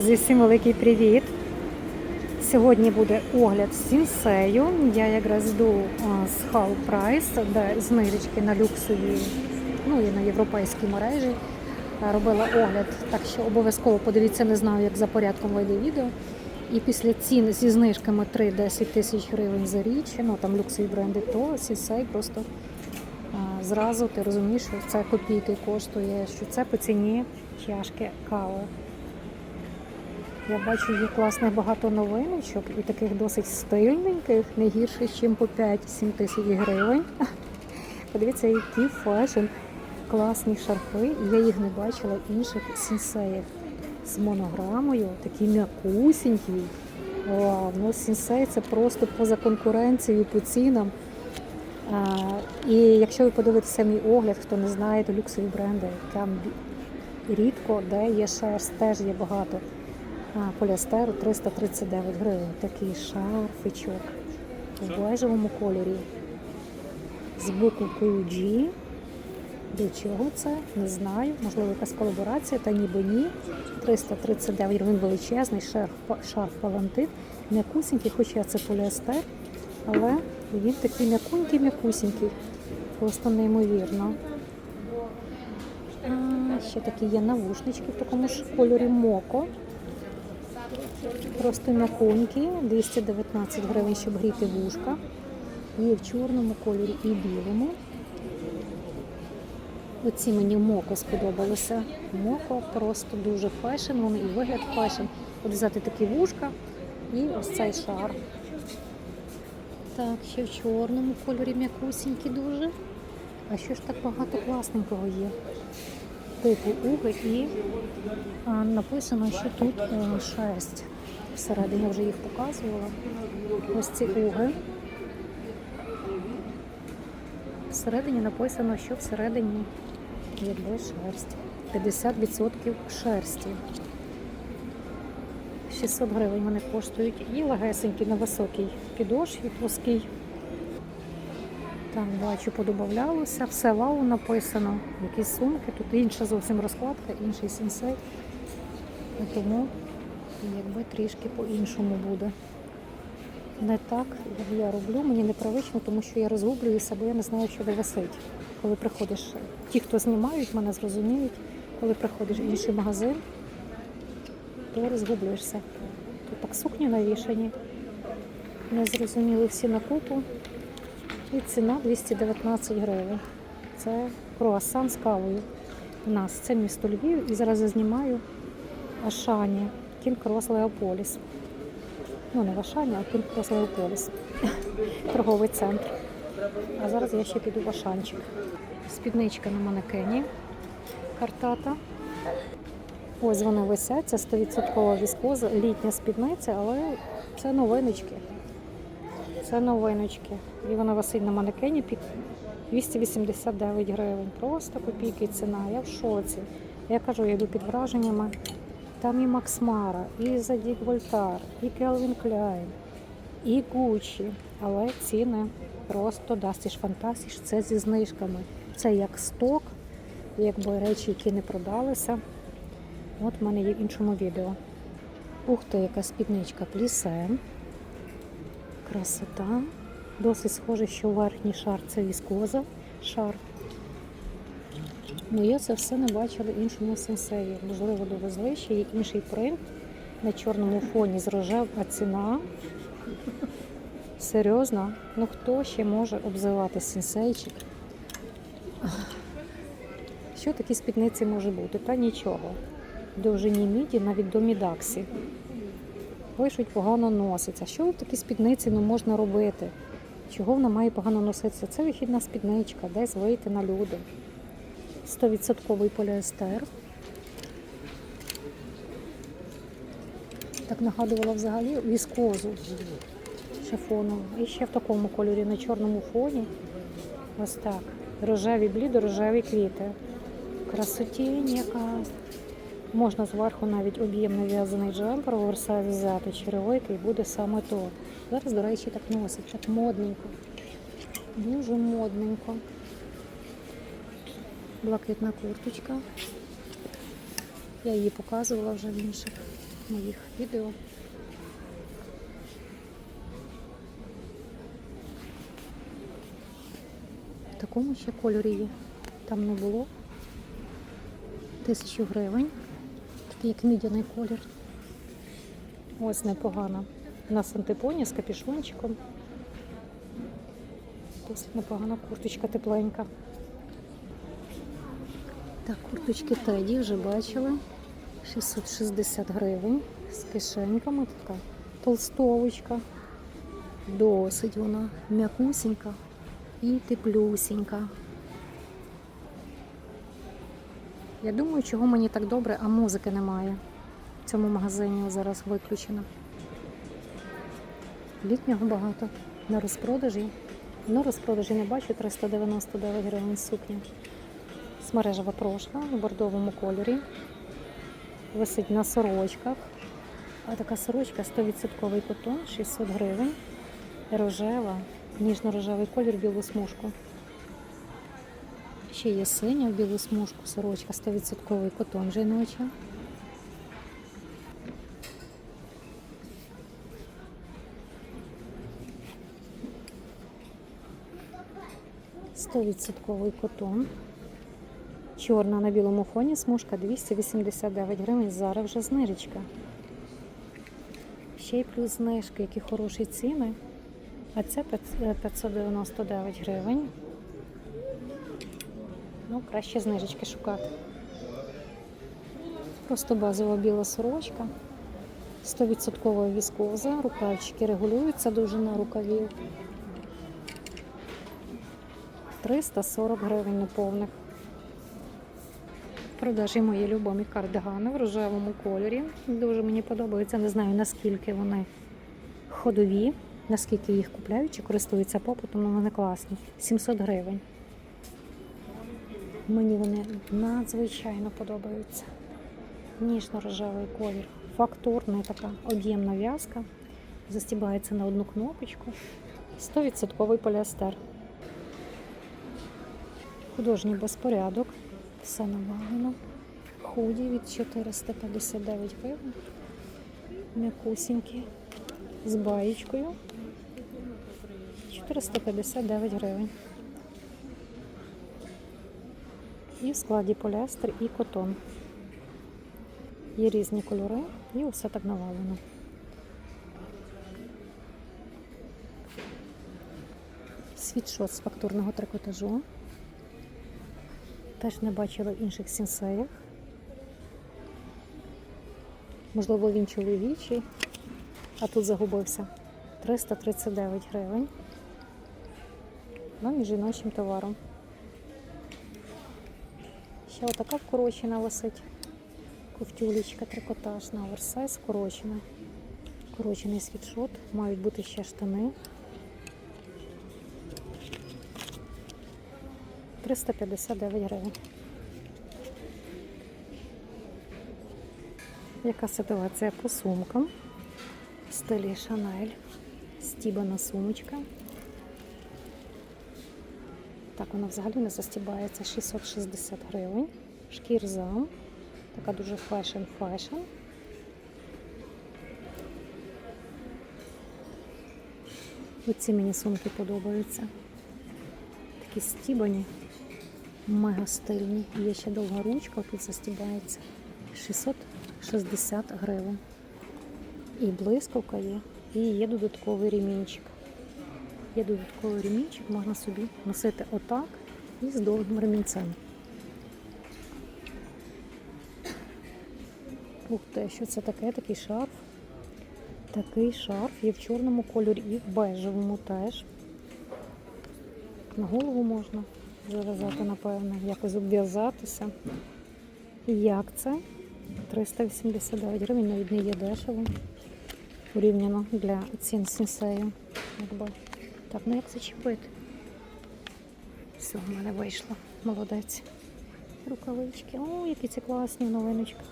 Зі всім великий привіт! Сьогодні буде огляд сінсею. Я якраз йду з Hall Price, де знижечки на люксові, ну і на європейській мережі. Робила огляд, так що обов'язково подивіться, не знаю, як за порядком вийде відео. І після цін зі знижками 3-10 тисяч гривень за річ, ну там люксові бренди, то сінсей просто а, зразу ти розумієш, що це копійки коштує, що це по ціні чашки кави. Я бачу є класних багато новиночок і таких досить стильненьких, не гірше, ніж по 5-7 тисяч гривень. Подивіться, які фешн, класні шарфи. Я їх не бачила в інших сінсеях. З монограмою, такі м'якусінькі. Вау, ну сінсей це просто поза конкуренцією по цінам. А, і якщо ви подивитеся мій огляд, хто не знає, то люксові бренди, там рідко, де є шерсть, теж є багато. Поліастеру 339 гривень. Такий шарфичок в бежевому кольорі. З боку QG. До чого це? Не знаю. Можливо, якась колаборація, та ніби ні. 339 гривень величезний шарф, шарф палантин. М'якусінький, хоча це поліастер, але він такий м'якунький-м'якусінький. Просто неймовірно. А, ще такі є навушнички в такому ж кольорі моко. Просто м'яконькі, 219 гривень, щоб гріти вушка. Є в чорному кольорі і білому. Оці мені моко сподобалося. Моко просто дуже фешн, вони і вигляд фешн. От взяти такі вушка і ось цей шар. Так, ще в чорному кольорі м'якусінькі дуже. А що ж так багато класненького є? Типу уги і а, написано, що тут е, шерсть. Всередині я вже їх показувала. Ось ці уги. Всередині написано, що всередині якби шерсть. 50% шерсті. 600 гривень вони коштують. І легесенькі на високій підошві, плоский. Так, бачу, подобавлялося. Все вау написано. Якісь сумки. Тут інша зовсім розкладка, інший сенсей. І тому якби трішки по-іншому буде. Не так, як я роблю, мені непривично, тому що я розгублююся, бо я не знаю, що де висить. Коли приходиш, ті, хто знімають, мене зрозуміють, коли приходиш в інший магазин, то розгублюєшся. Тут так сукні навішані, не зрозуміли всі на купу. І ціна 219 гривень. Це круасан з кавою. У нас це місто Львів і зараз я знімаю Ашані, Кінкрос Леополіс. Ну, не в Ашані, а Кінкрос Леополіс. Торговий центр. А зараз я ще піду в Ашанчик. Спідничка на манекені. Картата. Ось вони висять, це 100% віскоза, літня спідниця, але це новиночки. Це новиночки. І вона висить на манекені під 289 гривень. Просто копійки ціна. Я в шоці. Я кажу, я йду під враженнями. Там і Макс Мара, і Задік Вольтар, і Келвін Кляйн, і Гуччі. Але ціни просто дастіш фантастіш. Це зі знижками. Це як сток, якби речі, які не продалися. От в мене є в іншому відео. Ух ти, яка спідничка плісе. Красота. Досить схоже, що верхній шар це віскоза шар. Ну я це все не бачила іншому сенсеї. Можливо, довезли ще є інший принт на чорному фоні з рожев, а ціна. Серйозно? Ну хто ще може обзивати сенсейчик? Що такі спідниці може бути? Та нічого. Довжині міді навіть до мідаксі. Пишуть, погано носиться. Що в такій спідниці не можна робити? Чого вона має погано носитися? Це вихідна спідничка, десь вийти на люди. 100% поліестер. Так нагадувала взагалі віскозу шифонову. І ще в такому кольорі на чорному фоні. Ось так. Рожеві блідо, рожеві квіти. Красотінь яка. Можна зверху навіть об'ємно в'язаний джемпер оверсайз взяти, черевики, і буде саме то. Зараз, до речі, так носить, так модненько. Дуже модненько. Блакитна курточка. Я її показувала вже в інших моїх відео. В такому ще кольорі є. Там не було. Тисячу гривень. Такий як мідяний колір. Ось непогано. На сантипоні з капюшончиком. Досить непогана курточка тепленька. Так, курточки Теді вже бачили. 660 гривень з кишеньками така толстовочка. Досить вона м'якусенька і теплюсінька. Я думаю, чого мені так добре, а музики немає. В цьому магазині зараз виключено. Літнього багато. На розпродажі. На розпродажі не бачу 399 гривень сукня. Смережева прошка у бордовому кольорі. Висить на сорочках. А така сорочка 100% котон, 600 гривень. Рожева, ніжно-рожевий колір, білу смужку. Ще є синя в білу смужку, сорочка 100% котон жіноча. Стовідсотковий котон. Чорна на білому фоні смужка 289 гривень. Зараз вже знижечка. Ще й плюс знижки, які хороші ціни. А це 599 гривень. Ну, краще знижечки шукати. Просто базова біла сорочка. 100% віскоза, рукавчики регулюються довжина рукавів. 340 гривень неповних. В продажі мої любимі кардигани в рожевому кольорі. Дуже мені подобаються. Не знаю наскільки вони ходові, наскільки їх купляють чи користуються попитом, але вони класні. 700 гривень. Мені вони надзвичайно подобаються. Ніжно-рожевий колір. Фактурна така об'ємна в'язка. Застібається на одну кнопочку. 100% поліестер. Художній безпорядок. Все навалено. Худі від 459 гривень. М'якусінькі. З баєчкою. 459 гривень. І в складі поліестер і котон. Є різні кольори і все так навалено. Світшот з фактурного трикотажу. Теж не бачила в інших сінсеях. Можливо, він чоловічий, а тут загубився. 339 гривень. Ну і жіночим товаром. Ще отака вкорочена висить. Ковтюлечка трикотажна, оверсайз вкорочена. Вкорочений світшот. Мають бути ще штани. 359 гривень. Яка ситуація по сумкам? В стилі Шанель. Стібана сумочка. Так, вона взагалі не застібається 660 гривень. Шкірзам. Така дуже фешн-фешн. Оці мені сумки подобаються. Такі стібані, мега стильні. Є ще довга ручка, тут застібається 660 гривень. І блискавка є, і є додатковий ремінчик. Є додатковий ремінчик, можна собі носити отак і з довгим ремінцем. Ух те, що це таке, такий шарф. Такий шарф є в чорному кольорі і в бежевому теж. На голову можна зав'язати, напевно, якось обв'язатися. Як це? 389 гривень, навіть не є дешево. Порівняно для цін сінсею. Якби. Так, ну як зачепити? Все, в мене вийшло. Молодець. Рукавички. О, які ці класні в новиночках.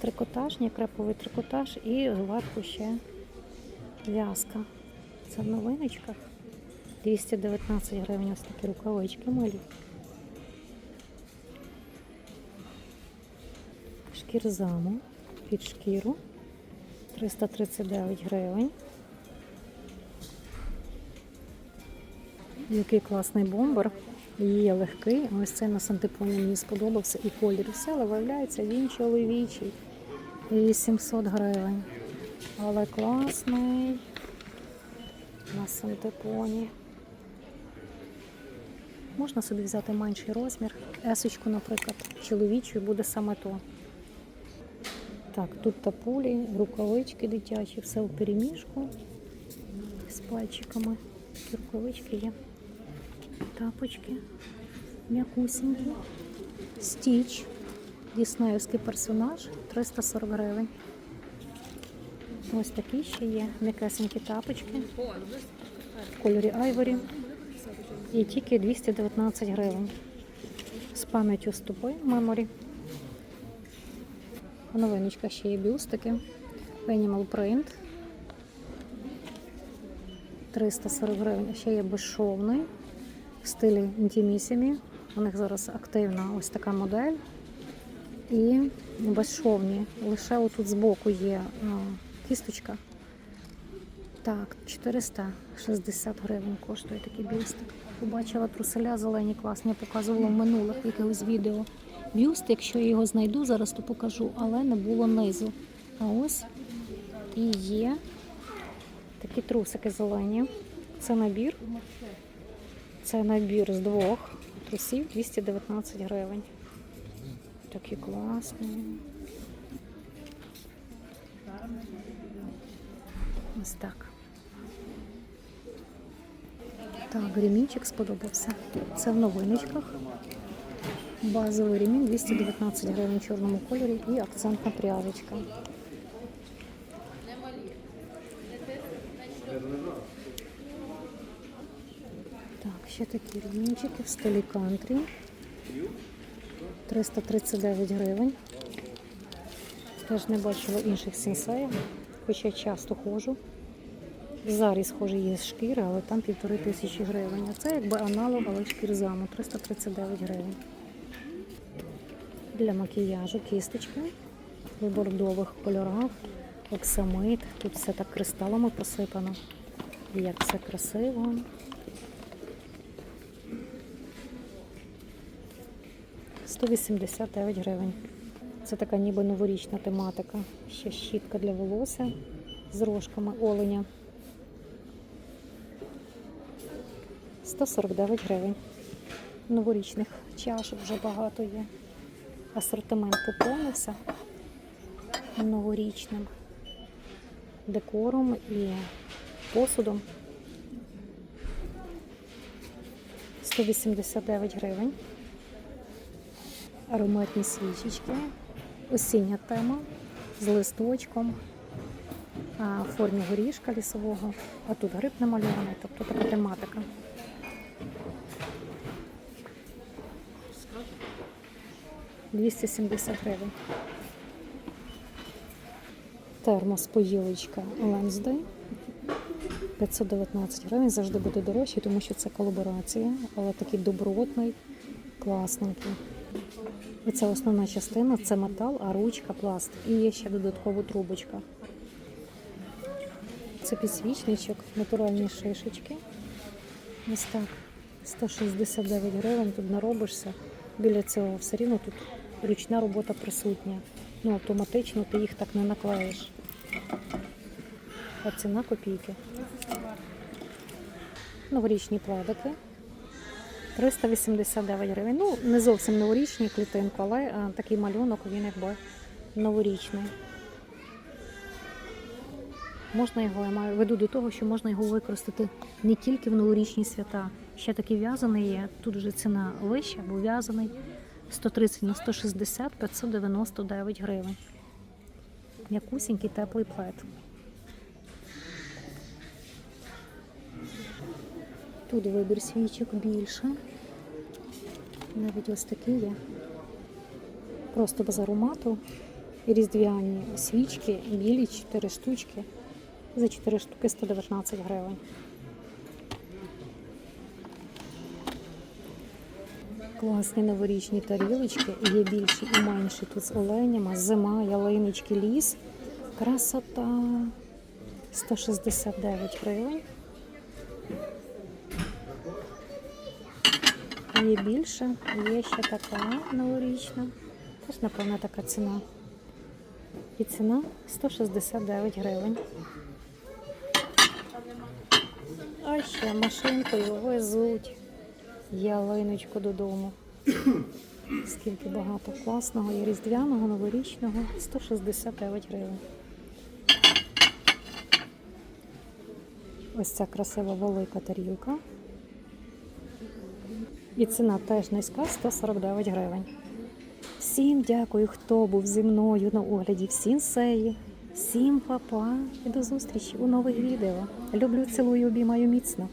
Трикотажні, креповий трикотаж і зверху ще в'язка. Це в новиночках. 219 гривень ось такі рукавички милі. Шкірзаму під шкіру 339 гривень. Який класний бомбер. Є легкий. Ось цей на сантипоні мені сподобався і колір. Все, але виявляється, він чоловічий. 800 гривень. Але класний. На сантипоні. Можна собі взяти менший розмір. Есочку, наприклад, чоловічу буде саме то. Так, тут тапулі, рукавички дитячі, все у переміжку з пальчиками. Рукавички є. Тапочки м'якусенькі. Стіч. Діснеївський персонаж 340 гривень. Ось такі ще є. М'якесенькі тапочки. В кольорі айворі. І тільки 219 гривень. З пам'яттю стопи меморі. Новиночка ще є бюстики. Animal Print. 340 гривень. Ще є безшовний в стилі інтімісімі. У них зараз активна ось така модель. І безшовні. Лише отут збоку є кісточка. Так, 460 гривень коштує такий бюстик. Побачила труселя зелені класні, показувала в минулих якихось відео. Бюст, якщо я його знайду, зараз то покажу, але не було низу. А ось і є такі трусики зелені. Це набір. Це набір з двох трусів 219 гривень. Такі класні. Ось так. Так, ремінчик сподобався. Це в новиночках. Базовий ремінь 219 гривень в чорному кольорі і акцентна пряжечка. Так, ще такі ремінчики в стилі кантрі. 339 гривень. Теж не бачила інших сенсеїв, хоча часто ходжу. Зарі схоже є шкіри, але там півтори тисячі гривень. А це якби аналог, але шкірзаму 339 гривень. Для макіяжу кісточки в бордових кольорах, оксамит. Тут все так кристалами посипано. Як все красиво. Сто вісімдесят дев'ять гривень. Це така ніби новорічна тематика. Ще щітка для волосся з рожками оленя. 149 гривень. Новорічних чашок вже багато є. Асортимент поповнився новорічним декором і посудом. 189 гривень. Ароматні свічечки. Осіння тема з листочком в формі горішка лісового, а тут гриб намальований, тобто така тематика. Двісті сімдесят гривень. Термос поїлочка Ленсдей. 519 гривень завжди буде дорожчий, тому що це колаборація, але такий добротний, класненький. Це основна частина, це метал, а ручка пластик. І є ще додаткова трубочка. Це підсвічничок, натуральні шишечки. Ось так. 169 гривень тут наробишся. Біля цього все рівно тут ручна робота присутня. Ну, автоматично ти їх так не наклеїш. А ціна копійки. Новорічні плавики. 389 гривень. Ну, не зовсім новорічні клітинку, але а, такий малюнок він якби новорічний. Можна його, я маю веду до того, що можна його використати не тільки в новорічні свята. Ще такий в'язаний є. Тут вже ціна вища, бо в'язаний 130 на 160 599 гривень. М'якусінький теплий плед. Тут вибір свічок більше. Навіть ось такі є. Просто без аромату. Різдвяні свічки, білі 4 штучки. За 4 штуки 119 гривень. Класні новорічні тарілочки. Є більші і менші. Тут з оленями, зима, ялиночки, ліс. Красота. 169 гривень. Є більше, є ще така новорічна. Теж, напевно, така ціна. І ціна 169 гривень. А ще машинкою везуть ялиночку додому. Скільки багато класного і різдвяного, новорічного 169 гривень. Ось ця красива велика тарілка. І ціна теж низька 149 гривень. Всім дякую, хто був зі мною на огляді в Сінсеї. Всім па-па і до зустрічі у нових відео. Люблю, цілую, обіймаю міцно.